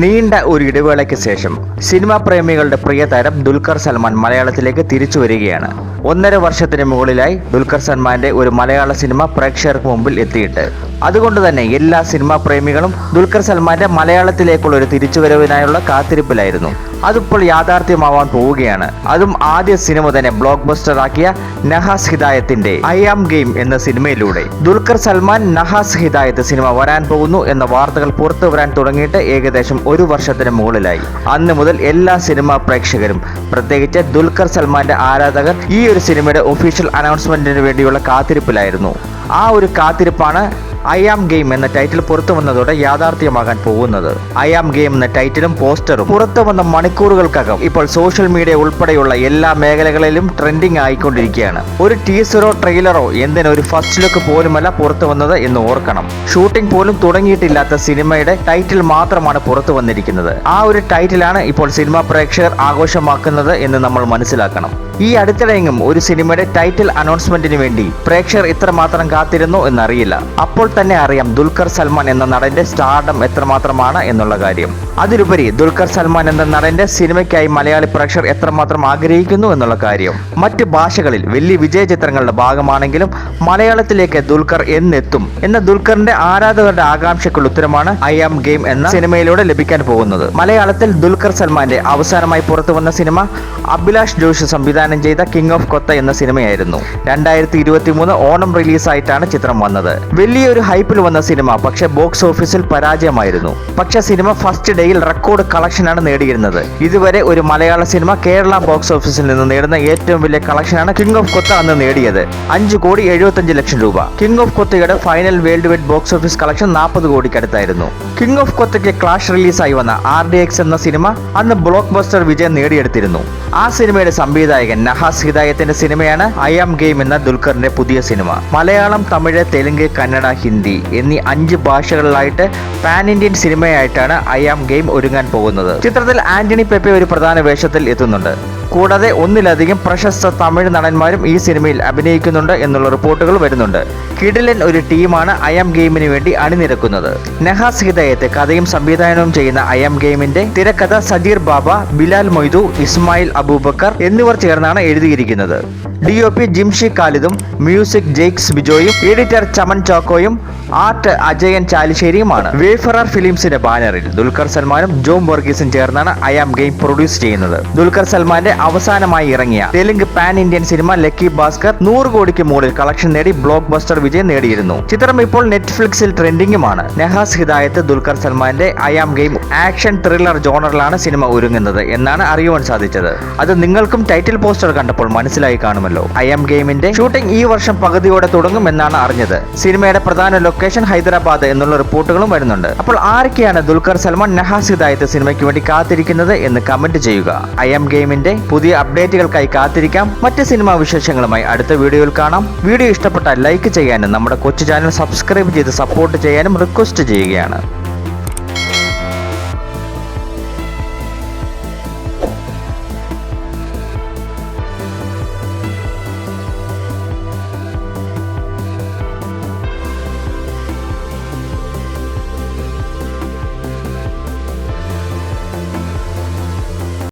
നീണ്ട ഒരു ഇടവേളയ്ക്ക് ശേഷം സിനിമാ പ്രേമികളുടെ പ്രിയ താരം ദുൽഖർ സൽമാൻ മലയാളത്തിലേക്ക് തിരിച്ചു വരികയാണ്. ഒന്നര വർഷത്തിന് മുകളിലായി ദുൽഖർ സൽമാന്റെ ഒരു മലയാള സിനിമ പ്രേക്ഷകർക്ക് മുമ്പിൽ എത്തിയിട്ട് അതുകൊണ്ട് തന്നെ എല്ലാ സിനിമാ പ്രേമികളും ദുൽഖർ സൽമാന്റെ മലയാളത്തിലേക്കുള്ള ഒരു തിരിച്ചുവരവിനായുള്ള കാത്തിരിപ്പിലായിരുന്നു. അതിപ്പോൾ യാഥാർത്ഥ്യമാവാൻ പോവുകയാണ്. അതും ആദ്യ സിനിമ തന്നെ ബ്ലോക്ക് ബസ്റ്റർ ആക്കിയ നഹാസ് ഹിദായത്തിന്റെ ഐ ആം ഗെയിം എന്ന സിനിമയിലൂടെ. ദുൽഖർ സൽമാൻ നഹാസ് ഹിദായത്ത് സിനിമ വരാൻ പോകുന്നു എന്ന വാർത്തകൾ പുറത്തു വരാൻ തുടങ്ങിയിട്ട് ഏകദേശം ഒരു വർഷത്തിന് മുകളിലായി. അന്ന് മുതൽ എല്ലാ സിനിമാ പ്രേക്ഷകരും പ്രത്യേകിച്ച് ദുൽഖർ സൽമാന്റെ ആരാധകർ ഈ ഒരു സിനിമയുടെ ഒഫീഷ്യൽ അനൗൺസ്മെന്റിന് വേണ്ടിയുള്ള കാത്തിരിപ്പിലായിരുന്നു. ആ ഒരു കാത്തിരിപ്പാണ് ഐ ആം ഗെയിം എന്ന ടൈറ്റിൽ പുറത്തു വന്നതോടെ യാഥാർത്ഥ്യമാകാൻ പോകുന്നത്. ഐ ആം ഗെയിം എന്ന ടൈറ്റിലും പോസ്റ്ററും പുറത്തു വന്ന മണിക്കൂറുകൾക്കകം ഇപ്പോൾ സോഷ്യൽ മീഡിയ ഉൾപ്പെടെയുള്ള എല്ലാ മേഖലകളിലും ട്രെൻഡിങ് ആയിക്കൊണ്ടിരിക്കുകയാണ്. ഒരു ടീസറോ ട്രെയിലറോ എന്തിനും ഒരു ഫസ്റ്റ് ലുക്ക് പോലുമല്ല പുറത്തു വന്നത് എന്ന് ഓർക്കണം. ഷൂട്ടിംഗ് പോലും തുടങ്ങിയിട്ടില്ലാത്ത സിനിമയുടെ ടൈറ്റിൽ മാത്രമാണ് പുറത്തു വന്നിരിക്കുന്നത്. ആ ഒരു ടൈറ്റിലാണ് ഇപ്പോൾ സിനിമാ പ്രേക്ഷകർ ആഘോഷമാക്കുന്നത് എന്ന് നമ്മൾ മനസ്സിലാക്കണം. ഈ അടുത്തിടെയെങ്കിലും ഒരു സിനിമയുടെ ടൈറ്റിൽ അനൗൺസ്മെന്റിന് വേണ്ടി പ്രേക്ഷകർ ഇത്രമാത്രം കാത്തിരുന്നു എന്നറിയില്ല. അപ്പോൾ തന്നെ അറിയാം ദുൽഖർ സൽമാൻ എന്ന നടന്റെ സ്റ്റാർഡം എത്രമാത്രമാണ് എന്നുള്ള കാര്യം. അതിലുപരി ദുൽഖർ സൽമാൻ എന്ന നടന്റെ സിനിമയ്ക്കായി മലയാളി പ്രേക്ഷകർ എത്രമാത്രം ആഗ്രഹിക്കുന്നു എന്നുള്ള കാര്യം. മറ്റ് ഭാഷകളിൽ വലിയ വിജയ ചിത്രങ്ങളുടെ ഭാഗമാണെങ്കിലും മലയാളത്തിലേക്ക് ദുൽഖർ എന്നെത്തും എന്ന ദുൽഖറിന്റെ ആരാധകരുടെ ആകാംക്ഷയ്ക്കുള്ള ഉത്തരമാണ് ഐ ആം ഗെയിം എന്ന സിനിമയിലൂടെ ലഭിക്കാൻ പോകുന്നത്. മലയാളത്തിൽ ദുൽഖർ സൽമാന്റെ അവസാനമായി പുറത്തു വന്ന സിനിമ അഭിലാഷ് ജോഷി സംവിധാനം ചെയ്ത കിങ് ഓഫ് കൊത്ത എന്ന സിനിമയായിരുന്നു. രണ്ടായിരത്തി ഇരുപത്തി മൂന്ന് ഓണം റിലീസായിട്ടാണ് ചിത്രം വന്നത്. വലിയൊരു ഹൈപ്പിൽ വന്ന സിനിമ. പക്ഷേ ബോക്സ് ഓഫീസിൽ പരാജയമായിരുന്നു. പക്ഷെ സിനിമ ഫസ്റ്റ് ഡേയിൽ റെക്കോർഡ് കളക്ഷനാണ് നേടിയിരുന്നത്. ഇതുവരെ ഒരു മലയാള സിനിമ കേരള ബോക്സ് ഓഫീസിൽ നിന്ന് നേടുന്ന ഏറ്റവും വലിയ കളക്ഷനാണ് കിങ് ഓഫ് കൊത്ത അന്ന് നേടിയത്. അഞ്ച് കോടി എഴുപത്തഞ്ച് ലക്ഷം രൂപ. King of കൊത്തയുടെ final world wide box office collection നാൽപ്പത് കോടിക്കടുത്തായിരുന്നു. കിങ് ഓഫ് കൊത്തയ്ക്ക് ക്ലാഷ് റിലീസായി വന്ന ആർ ഡി എക്സ് എന്ന സിനിമ അന്ന് ബ്ലോക്ക് ബസ്റ്റർ വിജയം നേടിയെടുത്തിരുന്നു. ആ സിനിമയുടെ സംവിധായകൻ നഹാസ് ഹിദായത്തിന്റെ സിനിമയാണ് ഐ ആം ഗെയിം എന്ന ദുൽഖറിന്റെ പുതിയ സിനിമ. മലയാളം തമിഴ് തെലുങ്ക് കന്നഡ ഹിന്ദി എന്നീ അഞ്ച് ഭാഷകളിലായിട്ട് പാൻ ഇന്ത്യൻ സിനിമയായിട്ടാണ് ഐ ആം ഗെയിം ഒരുങ്ങാൻ പോകുന്നത്. ചിത്രത്തിൽ ആന്റണി പെപ്പെ ഒരു പ്രധാന വേഷത്തിൽ എത്തുന്നുണ്ട്. കൂടാതെ ഒന്നിലധികം പ്രശസ്ത തമിഴ് നടന്മാരും ഈ സിനിമയിൽ അഭിനയിക്കുന്നുണ്ട് എന്നുള്ള റിപ്പോർട്ടുകൾ വരുന്നുണ്ട്. കിഡിലൻ ഒരു ടീമാണ് ആം ഗെയിമിന് വേണ്ടി അണിനിരക്കുന്നത്. നെഹാസ് ഹിദയത്ത് കഥയും സംവിധാനവും ചെയ്യുന്ന ആം ഗെയിമിന്റെ തിരക്കഥ സജീർ ബാബ ബിലാൽ മൊയ്തു ഇസ്മായിൽ അബൂബക്കർ എന്നിവർ ചേർന്നാണ് എഴുതിയിരിക്കുന്നത്. ഡി ഒ പി ജിംഷി ഖാലിദും മ്യൂസിക് ജെയ്ക്സ് ബിജോയും എഡിറ്റർ ചമൻ ചോക്കോയും ആർട്ട് അജയൻ ചാലിശ്ശേരിയുമാണ്. വേഫറർ ഫിലിംസിന്റെ ബാനറിൽ ദുൽഖർ സൽമാനും ജോം വർഗീസും ചേർന്നാണ് ഐ ആം ഗെയിം പ്രൊഡ്യൂസ് ചെയ്യുന്നത്. ദുൽഖർ സൽമാന്റെ അവസാനമായി ഇറങ്ങിയ തെലുങ്ക് പാൻ ഇന്ത്യൻ സിനിമ ലക്കി ഭാസ്കർ നൂറ് കോടിക്ക് മുകളിൽ കളക്ഷൻ നേടി ബ്ലോക്ക് ബസ്റ്റർ വിജയം നേടിയിരുന്നു. ചിത്രം ഇപ്പോൾ നെറ്റ്ഫ്ലിക്സിൽ ട്രെൻഡിങ്ങുമാണ്. നെഹാസ് ഹിദായത്ത് ദുൽഖർ സൽമാന്റെ I am game action thriller ജോണറിലാണ് സിനിമ ഒരുങ്ങുന്നത് എന്നാണ് അറിയുവാൻ സാധിച്ചത്. അത് നിങ്ങൾക്കും ടൈറ്റിൽ പോസ്റ്റർ കണ്ടപ്പോൾ മനസ്സിലായി കാണുമല്ലോ. ഐ ആം ഗെയിമിന്റെ ഷൂട്ടിംഗ് ഈ വർഷം പകുതിയോടെ തുടങ്ങും എന്നാണ് അറിഞ്ഞത്. സിനിമയുടെ പ്രധാന ലൊക്കേഷൻ ഹൈദരാബാദ് എന്നുള്ള റിപ്പോർട്ടുകളും വരുന്നുണ്ട്. അപ്പോൾ ആരൊക്കെയാണ് ദുൽഖർ സൽമാൻ നഹാസ് ഹിദായത്ത് സിനിമയ്ക്ക് വേണ്ടി കാത്തിരിക്കുന്നത് എന്ന് കമന്റ് ചെയ്യുക. ഐ എം ഗെയിമിന്റെ പുതിയ അപ്ഡേറ്റുകൾക്കായി കാത്തിരിക്കാം. മറ്റ് സിനിമാ വിശേഷങ്ങളുമായി അടുത്ത വീഡിയോയിൽ കാണാം. വീഡിയോ ഇഷ്ടപ്പെട്ടാൽ ലൈക്ക് ചെയ്യാനും നമ്മുടെ കൊച്ചു ചാനൽ സബ്സ്ക്രൈബ് ചെയ്ത് സപ്പോർട്ട് ചെയ്യാനും റിക്വസ്റ്റ് ചെയ്യുകയാണ്.